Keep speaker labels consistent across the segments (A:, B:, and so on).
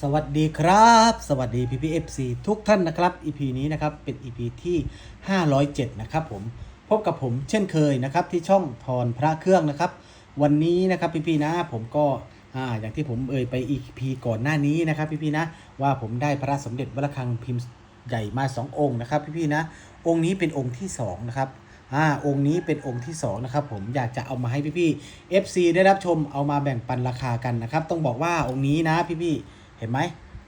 A: สวัสดีครับ สวัสดีพี่พีเอฟซีทุกท่านนะครับ EP นี้นะครับเป็น EP ที่ 507 นะครับผมพบกับผมเช่นเคยนะครับที่ช่องทอนพระเครื่องนะครับ วันนี้นะครับพี่พี่นะผมก็อ่าอย่างที่ผมเอ่ยไป EP ก่อนหน้านี้นะครับพี่พี่นะว่าผมได้พระสมเด็จวัดระฆังพิมพ์ใหญ่มา 2 องค์นะครับพี่พี่นะองค์นี้เป็นองค์ที่2นะครับอ่าองค์นี้เป็นองค์ที่2นะครับผมอยากจะเอามาให้พี่ๆ FC ได้รับชมเอามาแบ่งปันราคากันนะครับ ต้องบอกว่าองค์นี้นะพี่ๆเห็นไหม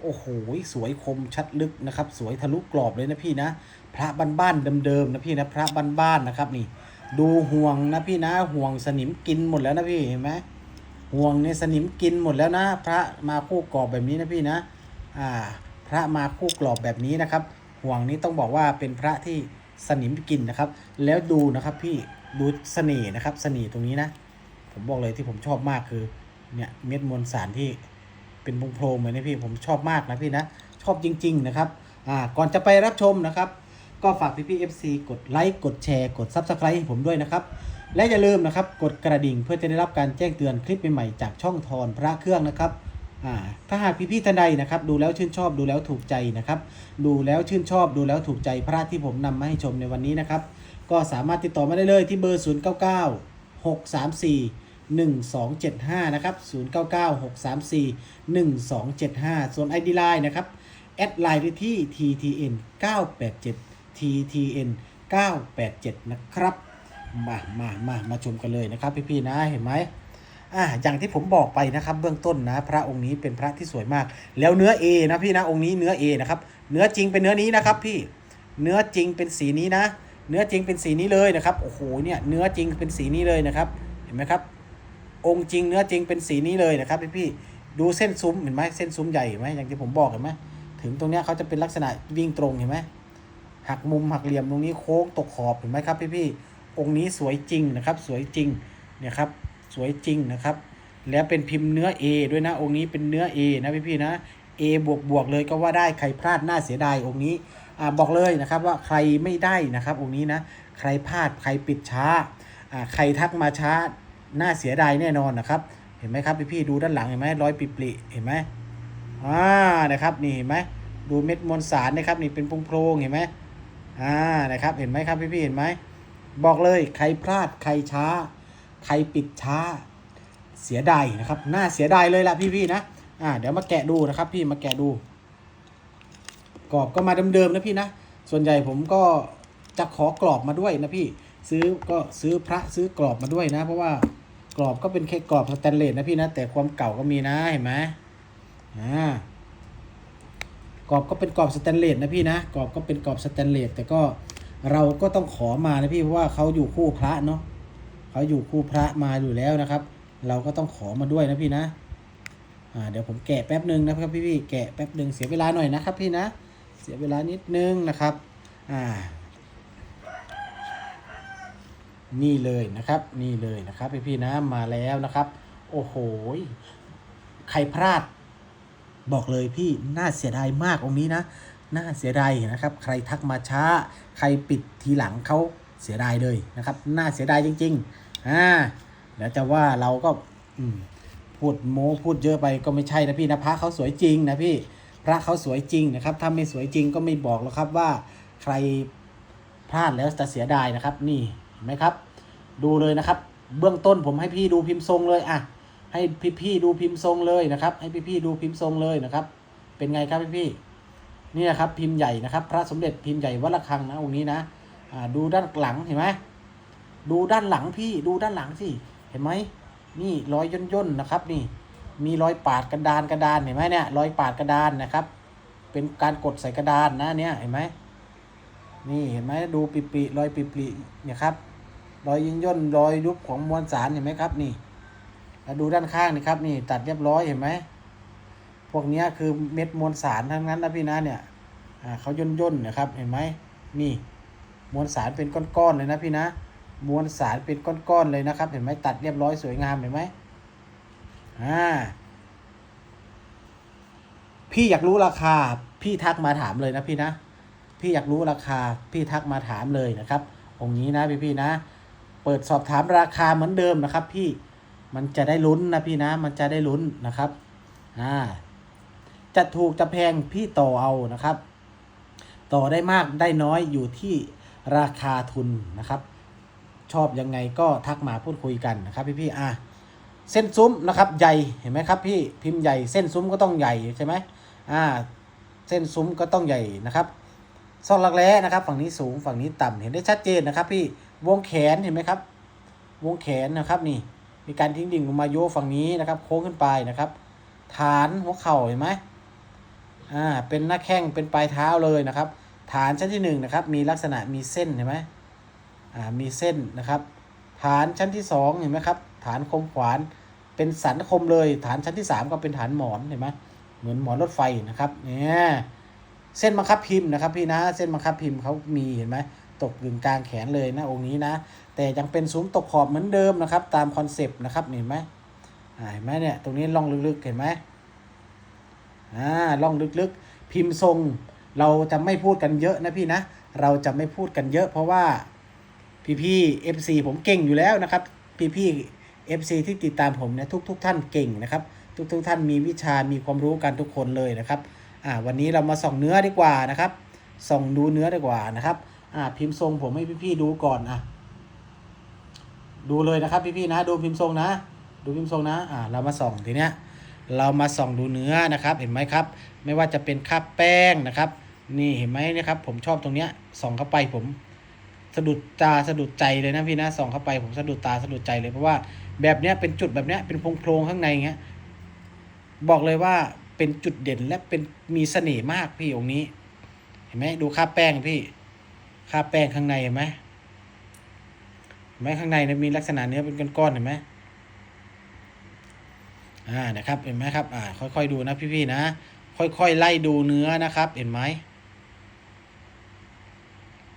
A: โอ้โหสวยคมชัดลึกนะครับ สวยทะลุกรอบเลยนะพี่นะ พระบ้านๆเดิมๆนะพี่นะพระบ้านๆนะครับนี่ ดูห่วงนะพี่นะห่วงสนิมกินหมดแล้วนะพี่เห็นไหมห่วงเนี่ยสนิมกินหมดแล้วนะ พระมาคู่กรอบแบบนี้นะพี่นะอ่าพระมาคู่กรอบแบบนี้นะครับ ห่วงนี้ต้องบอกว่าเป็นพระที่สนิมกินนะครับ แล้วดูนะครับพี่ดูเสน่ห์นะครับเสน่ห์ตรงนี้นะ ผมบอกเลยที่ผมชอบมากคือเนี่ยเม็ดมวลสารที่ เป็นโพรงเหมือนนี่พี่ผมชอบมากนะพี่นะ ชอบจริง ๆ นะครับอ่าก่อนจะไปรับชมนะครับ ก็ฝากพี่พี่เอฟซีกดไลค์กดแชร์กด Subscribe ให้ผมด้วยนะครับ และอย่าลืมนะครับกดกระดิ่งเพื่อจะได้รับการแจ้งเตือนคลิปใหม่ๆจากช่องทอนพระเครื่องนะครับอ่าถ้าหากพี่พี่ๆท่านใดนะครับ ดูแล้วชื่นชอบดูแล้วถูกใจนะครับ ดูแล้วชื่นชอบดูแล้วถูกใจพระที่ผมนำมาให้ชมในวันนี้นะครับ ก็สามารถติดต่อมาได้เลยที่เบอร์ 0 9 9 6 3 4 1 2 7 5 นะครับ 0 9 9 6 3 4 1 2 7 5 ส่วน ID Line นะครับ แอดไลน์ได้ที่ ttn 987 ttn 987 นะครับ มามามามาชมกันเลยนะครับ พี่ๆนะเห็นไหมอ่าอย่างที่ผมบอกไปนะครับเบื้องต้นนะ พระองค์นี้เป็นพระที่สวยมาก แล้วเนื้อ A นะพี่นะองค์นี้เนื้อ A นะครับเนื้อจริงเป็นเนื้อนี้นะครับพี่เนื้อจริงเป็นสีนี้นะ เนื้อจริงเป็นสีนี้เลยนะครับโอ้โหเนี่ยเนื้อจริงเป็นสีนี้เลยนะครับ เห็นไหมครับ องค์จริงเนื้อจริงเป็นสีนี้เลยนะครับพี่พี่ๆดูเส้นซุ้มเห็นไหมเส้นซุ้มใหญ่เห็นไหมอย่างที่ผมบอกเห็นไหมถึงตรงเนี้ยเขาจะเป็นลักษณะวิ่งตรงเห็นไหมหักมุมหักเหลี่ยมตรงนี้โค้งตกขอบเห็นไหมครับพี่พี่ๆองค์นี้สวยจริงนะครับ สวยจริงเนี่ยครับสวยจริงนะครับ แล้วเป็นพิมพ์เนื้อ A ด้วยนะองค์นี้เป็นเนื้อ A นะพี่พี่ๆนะ A บวกบวกเลยก็ว่าได้ใครพลาดน่าเสียดายองค์นี้อ่าบอกเลยนะครับว่าใครไม่ได้นะครับองค์นี้นะใครพลาดใครปิดช้าอ่าใครทักมาช้า น่าเสียดายแน่นอนนะครับ เห็นไหมครับพี่ๆดูด้านหลังเห็นไหมร้อยปิปริเห็นไหมอ่านะครับนี่เห็นไหมดูเม็ดมวลสารนะครับนี่เป็นโพรงเห็นไหมอ่านะครับเห็นไหมครับพี่ๆเห็นไหมบอกเลยใครพลาดใครช้า ใครปิดช้า เสียดายนะครับน่าเสียดายเลยล่ะพี่ๆนะอ่าเดี๋ยวมาแกะดูนะครับ พี่มาแกะดูกรอบก็มาเดิมๆนะพี่นะส่วนใหญ่ผมก็จะขอกรอบมาด้วยนะพี่ ซื้อก็ซื้อพระซื้อกรอบมาด้วยนะ เพราะว่า กรอบก็เป็นแค่กรอบสแตนเลสนะพี่นะ แต่ความเก่าก็มีนะเห็นไหมอ่ากรอบก็เป็นกรอบสแตนเลสนะพี่นะกรอบก็เป็นกรอบสแตนเลสแต่ก็เราก็ต้องขอมานะพี่เพราะว่าเขาอยู่คู่พระเนาะเขาอยู่คู่พระมาอยู่แล้วนะครับ เราก็ต้องขอมาด้วยนะพี่นะอ่าเดี๋ยวผมแกะแป๊บหนึ่งนะครับพี่พี่ๆแกะแป๊บหนึ่งเสียเวลาหน่อยนะครับพี่นะ เสียเวลานิดนึงนะครับอ่า นี่เลยนะครับ นี่เลยนะครับพี่พี่นะมาแล้วนะครับ โอ้โหใครพลาด บอกเลยพี่น่าเสียดายมากองนี้นะน่าเสียดายนะครับ ใครทักมาช้า ใครปิดทีหลังเขาเสียดายเลยนะครับ น่าเสียดายจริงๆอ่าแล้วจะว่าเราก็พูดโม้พูดเยอะไปก็ไม่ใช่นะพี่นะพระเขาสวยจริงนะพี่พระเขาสวยจริงนะครับ ถ้าไม่สวยจริงก็ไม่บอกแล้วครับว่าใครพลาดแล้วจะเสียดายนะครับ นี่ เห็นไหมครับ ดูเลยนะครับ เบื้องต้นผมให้พี่ดูพิมพ์ทรงเลยอะให้พี่ๆดูพิมพ์ทรงเลยนะครับ ให้พี่ๆดูพิมพ์ทรงเลยนะครับ เป็นไงครับพี่ๆนี่นะครับพิมพ์ใหญ่นะครับ พระสมเด็จพิมพ์ใหญ่วัดระฆังนะองค์นี้นะอ่าดูด้านหลังเห็นไหมดูด้านหลังพี่ดูด้านหลังสิเห็นไหมนี่รอยย่นย่นๆนะครับ นี่ มีรอยปาดกระดานกระดานเห็นไหมเนี่ยรอยปาดกระดานนะครับ เป็นการกดใส่กระดานนะเนี่ยเห็นไหมนี่เห็นไหมดูปิปิรอยปิปิเนี่ยครับ รอยยิงย่นรอยยุบของมวลสารเห็นไหมครับนี่แล้วดูด้านข้างนี่ครับนี่ตัดเรียบร้อยเห็นไหมพวกนี้คือเม็ดมวลสารทั้งนั้นนะพี่นะเนี่ยเขาย่นย่นนะครับเห็นไหมนี่มวลสารเป็นก้อนๆเลยนะพี่นะมวลสารเป็นก้อนๆเลยนะครับ เห็นไหมตัดเรียบร้อยสวยงามเห็นไหมอ่าพี่อยากรู้ราคา พี่ทักมาถามเลยนะพี่นะ พี่อยากรู้ราคา พี่ทักมาถามเลยนะครับองค์นี้นะพี่ๆนะ เปิดสอบถามราคาเหมือนเดิมนะครับ พี่มันจะได้ลุ้นนะพี่นะ มันจะได้ลุ้นนะครับอ่าจะถูกจะแพงพี่ต่อเอานะครับ ต่อได้มากได้น้อยอยู่ที่ราคาทุนนะครับ ชอบยังไงก็ทักมาพูดคุยกันนะครับ พี่พี่ๆอะเส้นซุ้มนะครับ ใหญ่เห็นไหมครับ พี่พิมพ์ใหญ่เส้นซุ้มก็ต้องใหญ่ใช่ไหมอ่า เส้นซุ้มก็ต้องใหญ่นะครับซอกลักแร้นะครับ ฝั่งนี้สูงฝั่งนี้ต่ำเห็นได้ชัดเจนนะครับ พี่ วงแขนเห็นไหมครับ วงแขนนะครับนี่ มีการทิ้งดิ่งลงมาโยฝั่งนี้นะครับ โค้งขึ้นไปนะครับ ฐานหัวเข่าเห็นไหมอ่าเป็นหน้าแข้งเป็นปลายเท้าเลยนะครับ ฐานชั้นที่หนึ่งนะครับมีลักษณะมีเส้นเห็นไหมอ่ามีเส้นนะครับ ฐานชั้นที่สองเห็นไหมครับ ฐานคมขวานเป็นสันคมเลย ฐานชั้นที่สามก็เป็นฐานหมอนเห็นไหมเหมือนหมอนรถไฟนะครับเนี่ยเส้นบังคับพิมพ์นะครับ พี่นะเส้นบังคับพิมพ์เขามีเห็นไหม ตกอยู่กลางแขนเลยนะองค์นี้นะ แต่ยังเป็นซุ้มตกขอบเหมือนเดิมนะครับ ตามคอนเซปต์นะครับเห็นไหมอ่าเห็นไหมเนี่ยตรงนี้ล่องลึกๆเห็นไหมอ่าล่องลึกๆ พิมพ์ทรง เราจะไม่พูดกันเยอะนะพี่นะ เราจะไม่พูดกันเยอะ เพราะว่าพี่พี่เอฟซีผมเก่งอยู่แล้วนะครับ พี่พี่เอฟซีที่ติดตามผมเนี่ยทุกทุกๆท่านเก่งนะครับ ทุกทุกท่านมีวิชามีความรู้กันทุกคนเลยนะครับอ่าวันนี้เรามาส่องเนื้อดีกว่านะครับส่องดูเนื้อดีกว่านะครับ อ่า พิมพ์ทรงผมให้พี่พี่ๆดูก่อนอะดูเลยนะครับ พี่ๆนะดูพิมพ์ทรงนะ ดูพิมพ์ทรงนะอ่าเรามาส่องทีเนี้ยเรามาส่องดูเนื้อนะครับ เห็นไหมครับ ไม่ว่าจะเป็นคราบแป้งนะครับ นี่เห็นไหมนะครับ ผมชอบตรงเนี้ยส่องเข้าไปผมสะดุดตาสะดุดใจเลยนะพี่นะส่องเข้าไปผมสะดุดตาสะดุดใจเลยเพราะว่าแบบเนี้ยเป็นจุดแบบเนี้ยเป็นโพรงๆข้างในเงี้ยบอกเลยว่าเป็นจุดเด่นและเป็นมีเสน่ห์มากพี่องค์นี้ เห็นไหมดูคราบแป้งพี่ คราบแป้งข้างในเห็นไหมเห็นไหมข้างในมีลักษณะเนื้อเป็นก้อนๆเห็นไหมอ่านะครับเห็นไหมครับอ่าค่อยๆดูนะพี่ๆนะ ค่อยๆไล่ดูเนื้อนะครับ เห็นไหม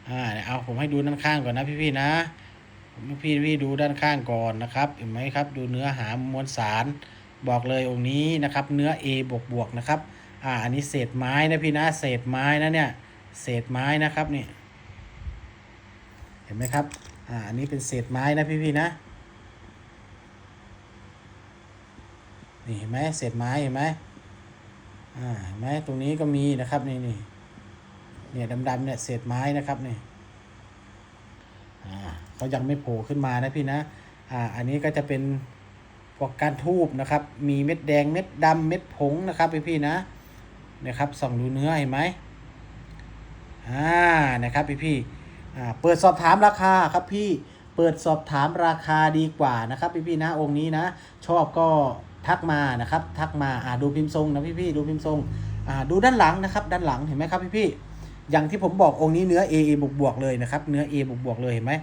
A: อ่าเนี่ยเอาผมให้ดูด้านข้างก่อนนะพี่ๆนะผมให้พี่ดูด้านข้างก่อนนะครับ เห็นไหมครับ ดูเนื้อหามวลสาร บอกเลยองค์นี้นะครับ เนื้อ A บวกบวกนะครับ อ่าอันนี้เศษไม้นะพี่นะเศษไม้นะเนี่ย เศษไม้นะครับนี่เห็นไหมครับ อ่า อันนี้เป็นเศษไม้นะพี่ๆนะ นี่เห็นไหมเศษไม้เห็นไหมอ่า เห็นไหมตรงนี้ก็มีนะครับนี่นี่เนี่ยดำๆเนี่ยเศษไม้นะครับนี่ อ่าเขายังไม่โผล่ขึ้นมานะพี่นะ อ่า อันนี้ก็จะเป็นพวกการทูบนะครับ มีเม็ดแดงเม็ดดำเม็ดผงนะครับพี่ๆนะ นะครับส่องดูเนื้อเห็นไหมอ่า นะครับพี่ๆอ่ เปิดสอบถามราคาครับพี่เปิดสอบถามราคาดีกว่านะครับพี่ๆนะองค์นี้นะ ชอบก็ทักมานะครับ ทักมาอ่าดูพิมพ์ทรงนะพี่ๆดูพิมพ์ทรงอ่าดูด้านหลังนะครับ ด้านหลังเห็นไหมครับพี่ๆอย่างที่ผมบอกองค์นี้เนื้อ A A บวกบวกๆเลยนะครับ เนื้อ A บวกบวกๆเลยเห็นไหม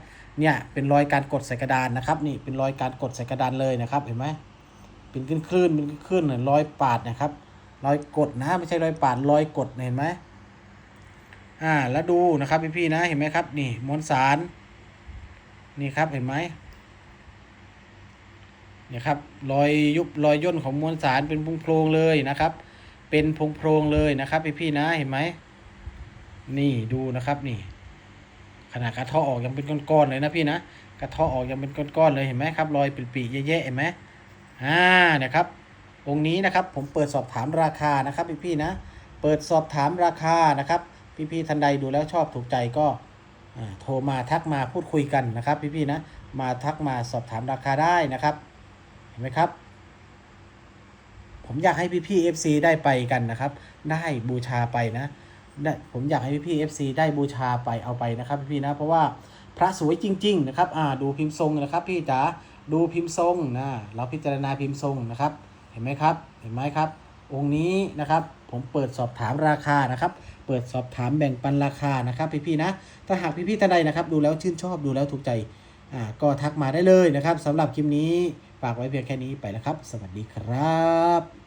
A: เนี่ยเป็นรอยการกดใส่กระดานนะครับ นี่เป็นรอยการกดใส่กระดานเลยนะครับ เห็นไหมเป็นขึ้นคลื่นๆเป็นขึ้นๆเนี่ยรอยปาดนะครับ รอยกดนะไม่ใช่รอยปาดรอยกดเห็นไหม อ่า แล้วดูนะครับพี่พี่นะ เห็นไหมครับ นี่มวลสาร นี่ครับ เห็นไหมเนี่ยครับ รอยยุบรอยย่นของมวลสารเป็นพุงโพรงเลยนะครับ เป็นพุงโพรงเลยนะครับพี่พี่นะ เห็นไหม นี่ดูนะครับนี่ ขนาดกระเทาะออกยังเป็นก้อนๆเลยนะพี่นะ กระเทาะออกยังเป็นก้อนๆเลยเห็นไหมครับ รอยปีๆแย่ๆเห็นไหมอ่านะครับองค์นี้นะครับผมเปิดสอบถามราคานะครับพี่พี่นะ เปิดสอบถามราคานะครับ พี่ๆท่านใดดูแล้วชอบถูกใจก็โทรมาทักมาพูดคุยกันนะครับ พี่ๆนะมาทักมาสอบถามราคาได้นะครับ เห็นไหมครับ ผมอยากให้พี่ๆ FC ได้ไปกันนะครับ ได้บูชาไปนะได้ผมอยากให้พี่ๆ FC ได้บูชาไปเอาไปนะครับพี่ๆนะเพราะว่าพระสวยจริง ๆ นะครับอ่าดูพิมพ์ทรงนะครับ พี่จ๋าดูพิมพ์ทรงนะเราพิจารณาพิมพ์ทรงนะครับ เห็นไหมครับ เห็นไหมครับ องค์นี้นะครับ ผมเปิดสอบถามราคานะครับ เปิดสอบถามแบ่งปันราคานะครับพี่ๆนะ ถ้าหากพี่ๆท่านใดนะครับ ดูแล้วชื่นชอบดูแล้วถูกใจอ่าก็ทักมาได้เลยนะครับสำหรับคลิปนี้ฝากไว้เพียงแค่นี้ไปแล้วครับ สวัสดีครับ